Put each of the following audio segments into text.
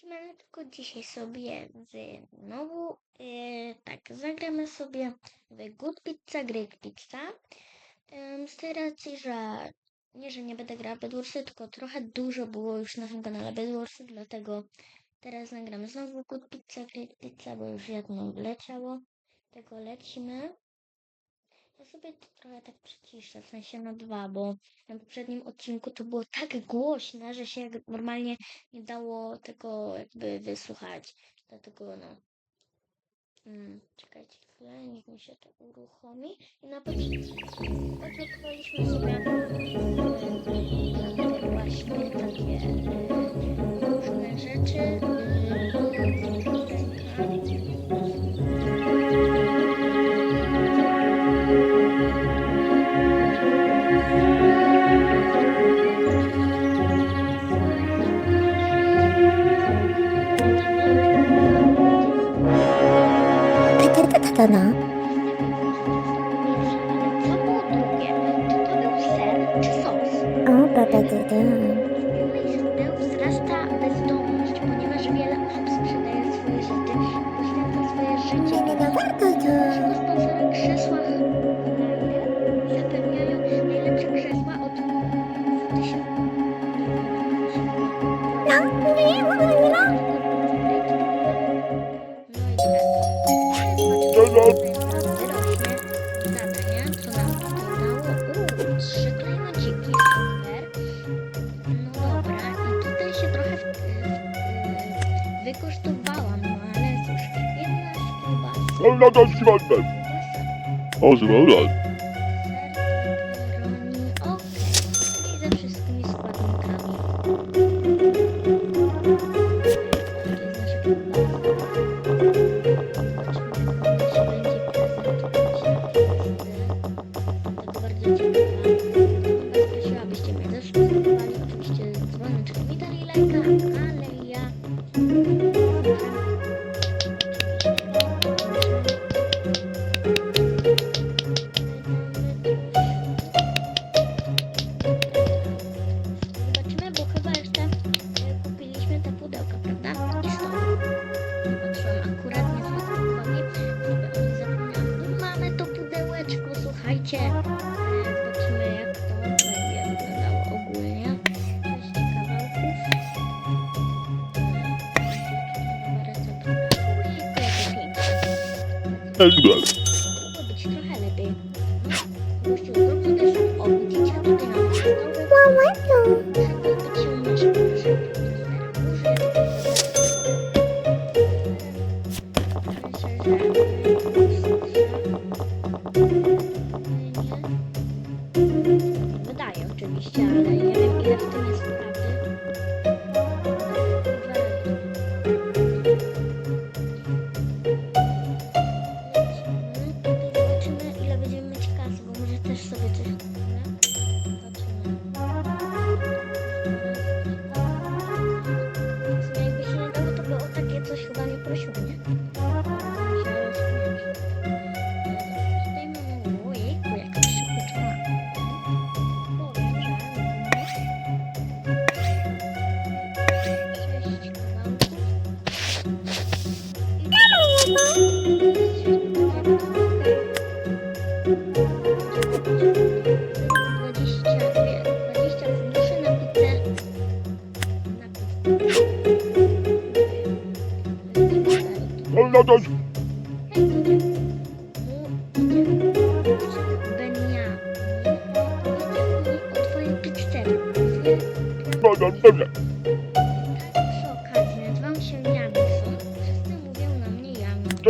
Siemaneczko, dzisiaj sobie znowu yy, tak, zagramy sobie w Good Pizza, Great Pizza. Z tej racji, że nie, że nie będę grała Bedwarsy, tylko trochę dużo było już na tym kanale Bedwarsy, dlatego teraz nagramy znowu Good Pizza, Great Pizza, bo już jedno leciało. Tego lecimy. Ja sobie to trochę tak przyciszę, w sensie na dwa, bo na poprzednim odcinku to było tak głośne, że się normalnie nie dało tego jakby wysłuchać. Dlatego no. Mm, czekajcie chwilę, niech mi się to uruchomi. I na początku odblokowaliśmy sobie sos? O, ta-ta-ta-ta. Był wzrasta bezdomność, ponieważ wiele osób kiełbasa. No na to środek. kiełbasa, O, środek. ser, pepperoni, okej. Patrzyłam akurat nie zwróciłam uwagi, żeby o nich zapomniałam. Mamy to pudełeczko, słuchajcie. Zobaczymy jak to będzie wyglądało ogólnie. Sześć kawałków. E, Nowa shine, I am a gift in you. Dwadzieścia dwie, dwadzieścia funduszy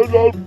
mnie Jamie.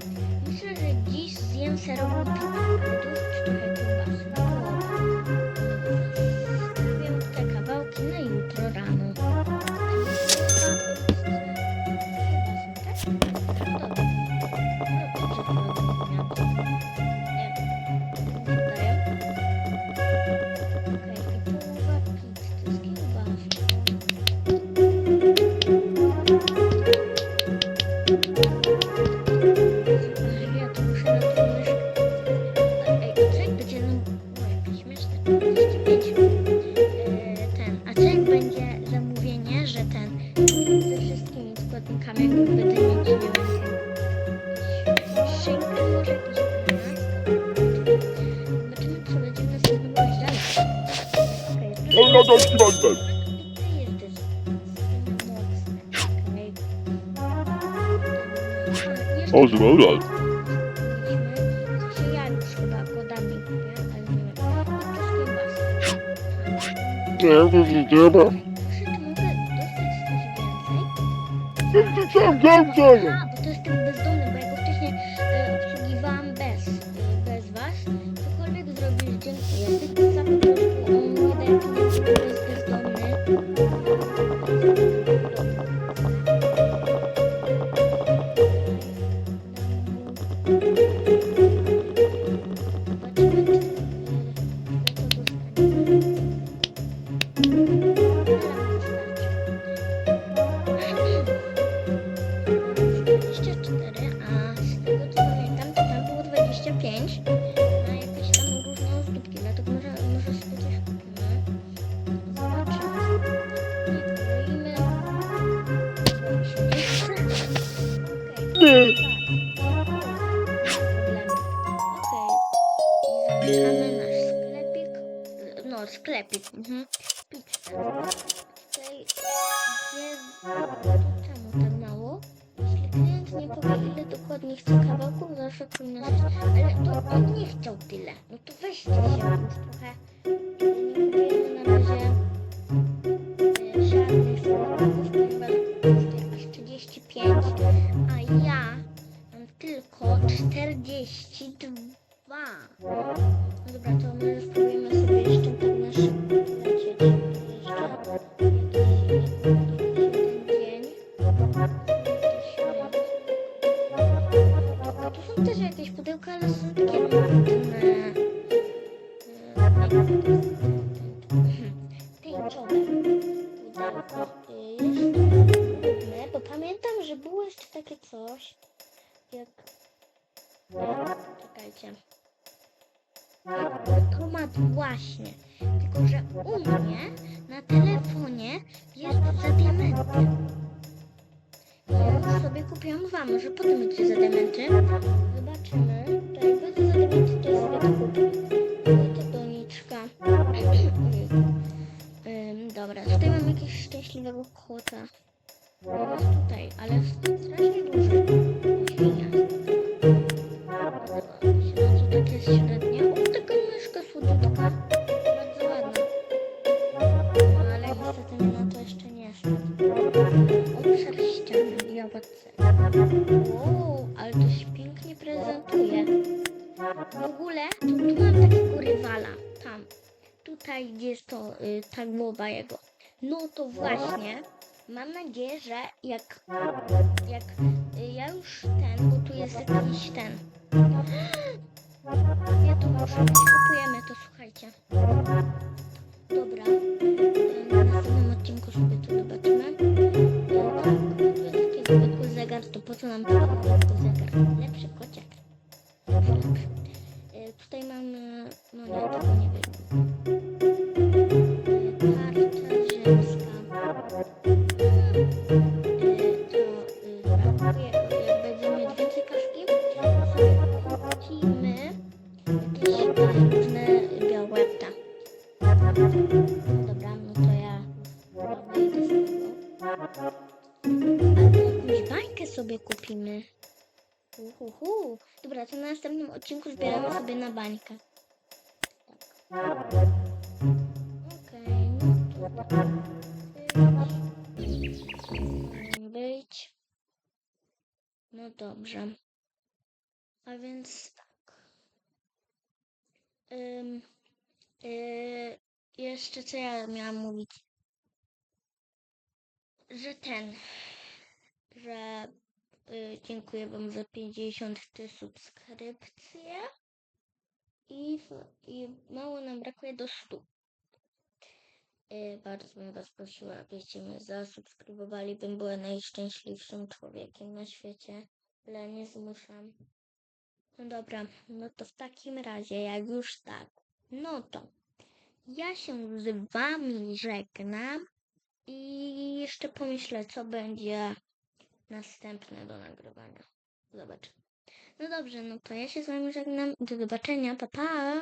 Też mocne. Okej. Jeszcze O, zmora. Znaczy ja już chyba godami kupię, ale nie wiem. I to z kiełbasą. Nie, to się trzeba. Proszę, bezdomny. Zobaczymy, Zamykamy nasz sklepik. No, sklepik. Mhm. Pizza. Tutaj jest... Czemu tak mało? Jeśli klient nie powie, ile dokładnie chce kawałków, zawsze powinno. Ale to on nie chciał tyle. No to weźcie się trochę. Jak... czekajcie. Jak automat właśnie. Tylko, że u mnie na telefonie jest za diamenty. Ja już sobie kupiłam dwa, może potem będzie za diamenty. Zobaczymy. To jak będzie za diamenty, Mam nadzieję, że jak, jak ja już ten, bo tu jest jakiś ten. Ja to mieć, kupujemy to, słuchajcie. Dobra. Na następnym odcinku sobie to zobaczymy. Tak, tu jest taki zwykły zegar, to po co nam taki zegar? Sobie kupimy. Uhuhu. Dobra, to na następnym odcinku zbieramy sobie na bańkę. Tak. Okej, no to. Być. No dobrze. A więc tak. Y, jeszcze co ja miałam mówić? Że ten, dziękuję Wam za 50 subskrypcje i, i mało nam brakuje do 100. Y, bardzo bym Was prosiła, abyście mnie zasubskrybowali, bym była najszczęśliwszym człowiekiem na świecie, ale nie zmuszam. No dobra, no to w takim razie, jak już tak, no to ja się z Wami żegnam i jeszcze pomyślę, co będzie następne do nagrywania. Zobaczymy. No dobrze, no to ja się z wami żegnam. Do zobaczenia. Pa, pa!